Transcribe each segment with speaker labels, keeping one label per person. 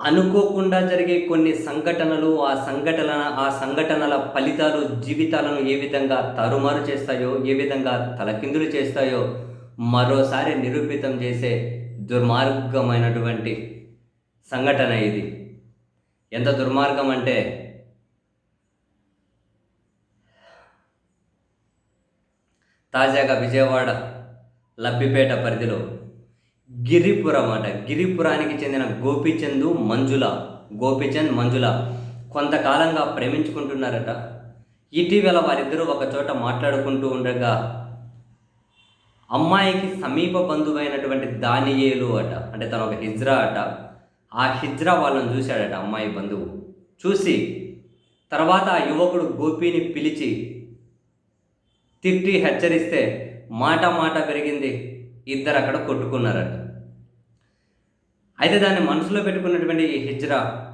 Speaker 1: అనుకోకుండా జరిగే కొన్ని సంఘటనలు ఆ సంఘటన ఆ సంఘటనల ఫలితాలు జీవితాలను ఏ విధంగా తారుమారు చేస్తాయో ఏ విధంగా తలకిందులు చేస్తాయో మరోసారి నిరూపితం చేసే దుర్మార్గమైనటువంటి సంఘటన ఇది. ఎంత దుర్మార్గం అంటే తాజాగా విజయవాడ లబ్బిపేట పరిధిలో గిరిపురం అట. గిరిపురానికి చెందిన గోపీచందు మంజుల గోపీచంద్ మంజుల కొంతకాలంగా ప్రేమించుకుంటున్నారట. ఇటీవల వారిద్దరూ ఒక చోట మాట్లాడుకుంటూ ఉండగా అమ్మాయికి సమీప బంధువైనటువంటి దానియేలు అట. అంటే తను ఒక హిజ్రా అట. ఆ హిజ్రా వాళ్ళని చూశాడట అమ్మాయి బంధువు. చూసి తర్వాత ఆ యువకుడు గోపిని పిలిచి తిట్టి హెచ్చరిస్తే మాట మాట పెరిగింది ఇద్దరు అక్కడ కొట్టుకున్నారట. అయితే దాన్ని మనసులో పెట్టుకున్నటువంటి ఈ హిజ్రా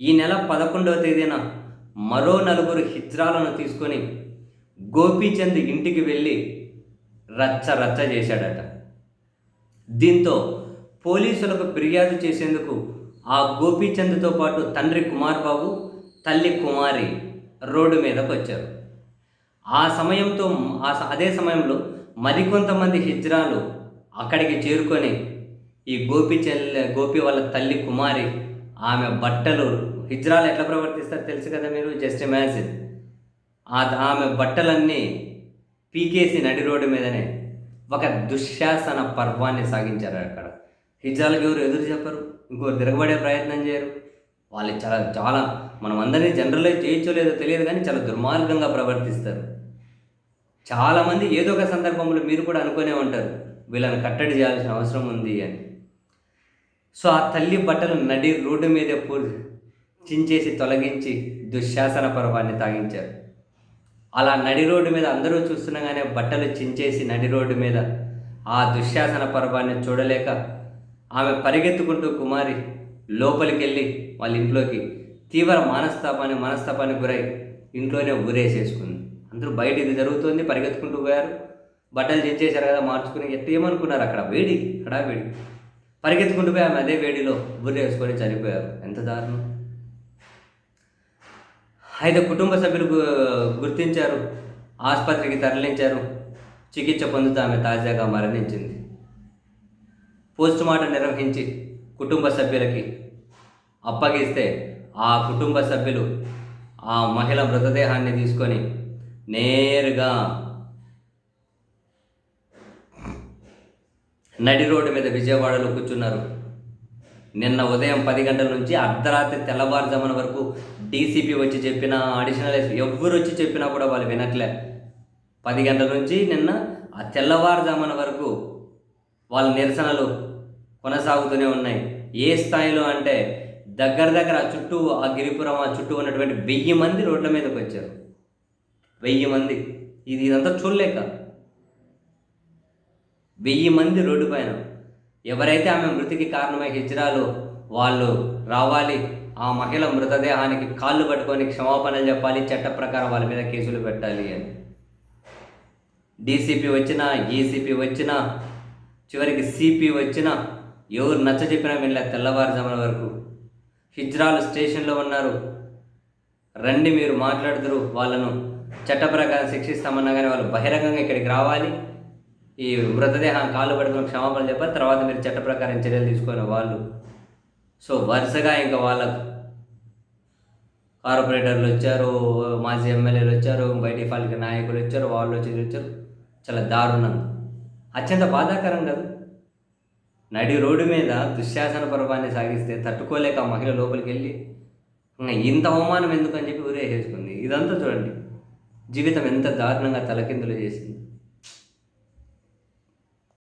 Speaker 1: ఈ నెల పదకొండవ తేదీన మరో నలుగురు హిజ్రాలను తీసుకొని గోపీచంద్ ఇంటికి వెళ్ళి రచ్చ రచ్చ చేశాడట. దీంతో పోలీసులకు ఫిర్యాదు చేసేందుకు ఆ గోపీచంద్తో పాటు తండ్రి కుమార్ బాబు తల్లి కుమారి రోడ్డు మీదకు వచ్చారు. ఆ సమయంతో ఆ స- అదే సమయంలో మరికొంతమంది హిజ్రాలు అక్కడికి చేరుకొని ఈ గోపి చెల్లె గోపి వాళ్ళ తల్లి కుమారి ఆమె బట్టలు హిజ్రాలు ఎట్లా ప్రవర్తిస్తారు తెలుసు కదా మీరు? జస్ట్ ఇమాజిన్ ఆ ఆమె బట్టలన్నీ పీకేసి నడి రోడ్డు మీదనే ఒక దుశ్శాసన పర్వాన్ని సాగించారు అక్కడ. హిజ్రాలకు ఎవరు ఎదురు చెప్పరు. ఇంకోరు తిరగబడే ప్రయత్నం చేయరు. వాళ్ళు చాలా చాలా మనం అందరినీ జనరలైజ్ చేయొచ్చో లేదో తెలియదు కానీ చాలా దుర్మార్గంగా ప్రవర్తిస్తారు. చాలామంది ఏదో ఒక సందర్భంలో మీరు కూడా అనుకునే ఉంటారు. వీళ్ళని కట్టడి చేయాల్సిన అవసరం ఉంది అని. సో ఆ తల్లి బట్టలు నడి రోడ్డు మీద పూర్తి చించేసి తొలగించి దుశ్శాసన పర్వాన్ని తాగించారు. అలా నడి రోడ్డు మీద అందరూ చూస్తుండగానే బట్టలు చించేసి నడి రోడ్డు మీద ఆ దుశ్శాసన పర్వాన్ని చూడలేక ఆమె పరిగెత్తుకుంటూ కుమారి లోపలికి వెళ్ళి వాళ్ళ ఇంట్లోకి తీవ్ర మనస్తాపాన్ని మనస్తాపానికి గురై ఇంట్లోనే ఊరేసేసుకుంది. అందరూ బయట ఇది జరుగుతుంది పరిగెత్తుకుంటూ పోయారు. బట్టలు చించేశారు కదా మార్చుకుని ఎట్ట ఏమనుకున్నారు అక్కడ? వేడి అక్కడ వేడి పరిగెత్తుకుంటూ పోయి ఆమె అదే వేడిలో వేసుకొని చనిపోయారు. ఎంత దారుణం. అయితే కుటుంబ సభ్యులు గుర్తించారు ఆసుపత్రికి తరలించారు చికిత్స పొందుతూ ఆమె తాజాగా మరణించింది. పోస్ట్ మార్టం నిర్వహించి కుటుంబ సభ్యులకి అప్పగిస్తే ఆ కుటుంబ సభ్యులు ఆ మహిళ మృతదేహాన్ని తీసుకొని నేరుగా నడి రోడ్డు మీద విజయవాడలో కూర్చున్నారు. నిన్న ఉదయం పది గంటల నుంచి అర్ధరాత్రి తెల్లవారుజామున వరకు డీసీపీ వచ్చి చెప్పిన అడిషనల్ ఎవ్వరు వచ్చి చెప్పినా కూడా వాళ్ళు వినట్లే. పది గంటల నుంచి నిన్న ఆ తెల్లవారుజామున వరకు వాళ్ళ నిరసనలు కొనసాగుతూనే ఉన్నాయి. ఏ స్థాయిలో అంటే దగ్గర దగ్గర ఆ చుట్టూ ఆ గిరిపురం ఆ చుట్టూ ఉన్నటువంటి వెయ్యి మంది రోడ్ల మీదకి వచ్చారు. వెయ్యి మంది. ఇది ఇదంతా చూడలేక వెయ్యి మంది రోడ్డు పైన ఎవరైతే ఆమె మృతికి కారణమై హిజ్రాలు వాళ్ళు రావాలి ఆ మహిళ మృతదేహానికి కాళ్ళు పట్టుకొని క్షమాపణలు చెప్పాలి చట్ట ప్రకారం వాళ్ళ మీద కేసులు పెట్టాలి అని. డీసీపీ వచ్చినా ఈసీపీ వచ్చినా చివరికి సిపి వచ్చినా ఎవరు నచ్చ చెప్పినా వెళ్ళా తెల్లవారుజామున వరకు. హిజ్రాలు స్టేషన్లో ఉన్నారు. రండి మీరు మాట్లాడుతురు వాళ్ళను చట్ట ప్రకారం శిక్షిస్తామన్నా కానీ వాళ్ళు బహిరంగంగా ఇక్కడికి రావాలి. ఈ మృతదేహం కాళ్ళు పట్టుకుని క్షమాపణ చెప్పాలి. తర్వాత మీరు చట్ట ప్రకారం చర్యలు తీసుకునే వాళ్ళు. సో వరుసగా ఇంకా వాళ్ళకు కార్పొరేటర్లు వచ్చారు మాజీ ఎమ్మెల్యేలు వచ్చారు బయటి పాలిక నాయకులు వచ్చారు వాళ్ళు వచ్చి వచ్చారు. చాలా దారుణం. అత్యంత బాధాకరం కాదు. నడి రోడ్డు మీద దుశ్శాసన పర్వాన్ని సాగిస్తే తట్టుకోలేక ఆ మహిళ లోపలికి వెళ్ళి ఇంత అవమానం ఎందుకు అని చెప్పి ఊరేసేసుకుంది? ఇదంతా చూడండి. జీవితం ఎంత దారుణంగా తలకిందులు చేసింది.